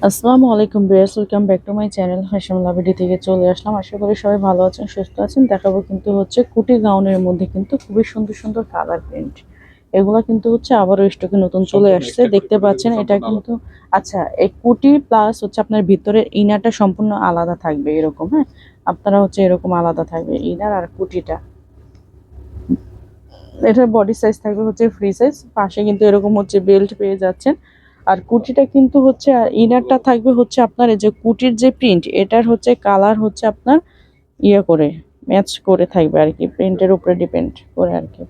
আসসালামু আলাইকুম বিয়াস welcome back to my channel Hashim লাভিডি থেকে চলে আসলাম। আশা করি সবাই ভালো আছেন সুস্থ আছেন। দেখাবো কিন্তু হচ্ছে কুটি গাউনের মধ্যে কিন্তু খুবই সুন্দর সুন্দর কালার প্রিন্ট এগুলো কিন্তু হচ্ছে আবারও স্টকে নতুন চলে আসছে। দেখতে পাচ্ছেন এটা কিন্তু আচ্ছা এই কুটি প্লাস হচ্ছে আপনার ভিতরের ইনারটা সম্পূর্ণ আলাদা থাকবে এরকম হ্যাঁ? আপনারা হচ্ছে এরকম আলাদা থাকবে ইনার আর কুটিটা এটার বডি সাইজ থাকবে হচ্ছে ফ্রি সাইজ পাশে কিন্তু এরকম হচ্ছে বেল্ট পেয়ে যাচ্ছেন। আর কুটিটা কিন্তু হচ্ছে আর ইনারটা থাকবে হচ্ছে আপনার এই যে কুটির যে প্রিন্ট এটার হচ্ছে কালার হচ্ছে আপনার ইয়ে করে ম্যাচ করে থাকবে আর কি প্রিন্টের উপরে ডিপেন্ড করে আর কি।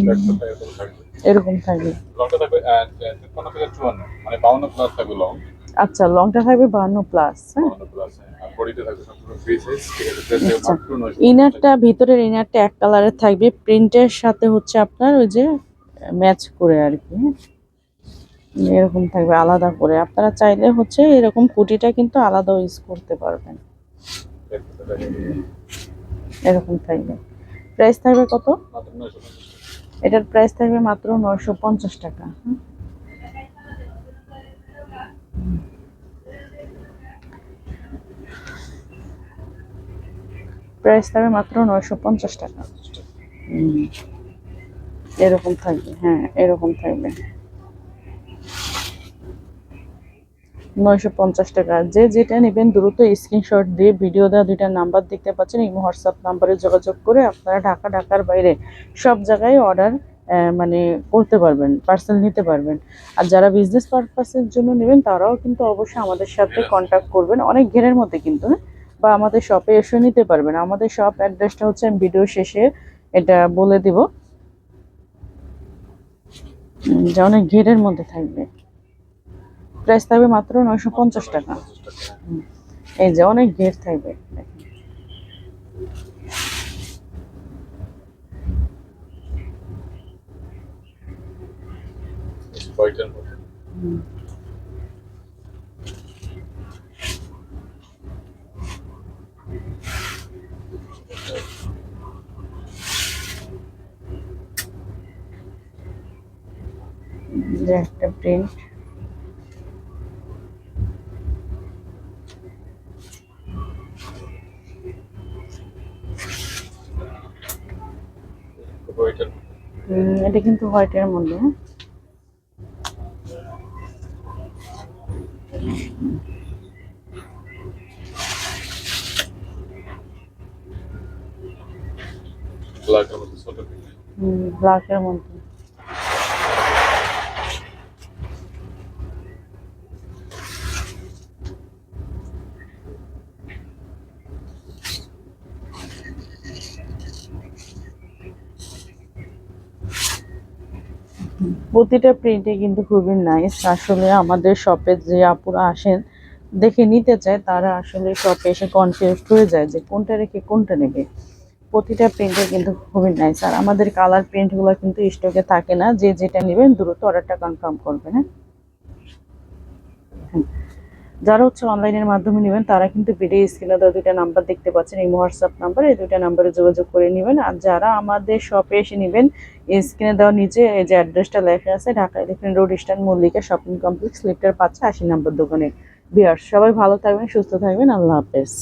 এরকম থাকবে। এরকম থাকবে। মানে আচ্ছা লংটা থাকবে বাহান্ন প্লাস হ্যাঁ? আচ্ছা। ইনারটা ভিতরের ইনারটা এক কালারের থাকবে প্রিন্টের সাথে হচ্ছে আপনার ওই যে ম্যাচ করে আর কি হ্যাঁ? এরকম থাকবে, আলাদা করে আপনারা চাইলে হচ্ছে এরকম কুটিটা কিন্তু আলাদাও ইউজ করতে পারবেন এরকম থাকবে প্রাইস থাকবে কত। এটার প্রাইস থাকবে মাত্র নয়শো পঞ্চাশ টাকা। প্রাইস থাকবে মাত্র নয়শো পঞ্চাশ টাকা। এরকম থাকবে হ্যাঁ এরকম থাকবে নয়শো পঞ্চাশ টাকা। যে যেটা নেবেন দ্রুত স্ক্রিনশট দিয়ে ভিডিও দেওয়া দুইটা নাম্বার দেখতে পাচ্ছেন, এই হোয়াটসঅ্যাপ নাম্বারে যোগাযোগ করে আপনারা ঢাকা, ঢাকার বাইরে সব জায়গায় অর্ডার মানে করতে পারবেন পার্সেল নিতে পারবেন। আর যারা বিজনেস পারপাসের জন্য নেবেন, তারাও কিন্তু অবশ্যই আমাদের সাথে কন্ট্যাক্ট করবেন। অনেক ঘেরের মধ্যে কিন্তু হ্যাঁ? বা আমাদের শপে এসে নিতে পারবেন। আমাদের শপ অ্যাড্রেসটা হচ্ছে আমি ভিডিও শেষে এটা বলে দিব। যা অনেক ঘেরের মধ্যে থাকবে। প্রাইস থাকবে মাত্র নয়শো পঞ্চাশ টাকা। এই যে অনেক ঘের থাকবে। যে একটা প্রিন্ট হোয়াইটের এটা কিন্তু হোয়াইটের মধ্যে। হ্যাঁ? ব্ল্যাকের মধ্যে ছোট পিস ব্ল্যাকের মধ্যে। প্রতিটা প্রিন্টে কিন্তু খুবই নাইস আসলে আমাদের শপে যে আপুরা আসেন, দেখে নিতে চায়, তারা আসলে শপে এসে কনফিউজ হয়ে যায় যে কোনটা রেখে কোনটা নেবে। প্রতিটা প্রিন্টে কিন্তু খুবই নাইস আর আমাদের কালার প্রিন্টগুলো কিন্তু স্টকে থাকে না, যে যেটা নেবেন দ্রুত অর্ডারটা কনফার্ম করবেন হ্যাঁ হ্যাঁ। যারা হচ্ছে অনলাইনের মাধ্যমে নেবেন, তারা কিন্তু ভিডিও স্ক্রিনে দেওয়া দুইটা নাম্বার দেখতে পাচ্ছেন, এই হোয়াটসঅ্যাপ নাম্বার এই দুইটা নাম্বারে যোগাযোগ করে নেবেন। আর যারা আমাদের শপে এসে নেবেন স্ক্রিনে দেওয়া নিচে এই যে অ্যাড্রেসটা লেখা আছে, Dhaka electron road Eastern Mallika shopping complex লিফটার পাচ্ছে আশি নাম্বার দোকানে। বিয়ার সবাই ভালো থাকবেন, সুস্থ থাকবেন, আল্লাহ হাফেজ।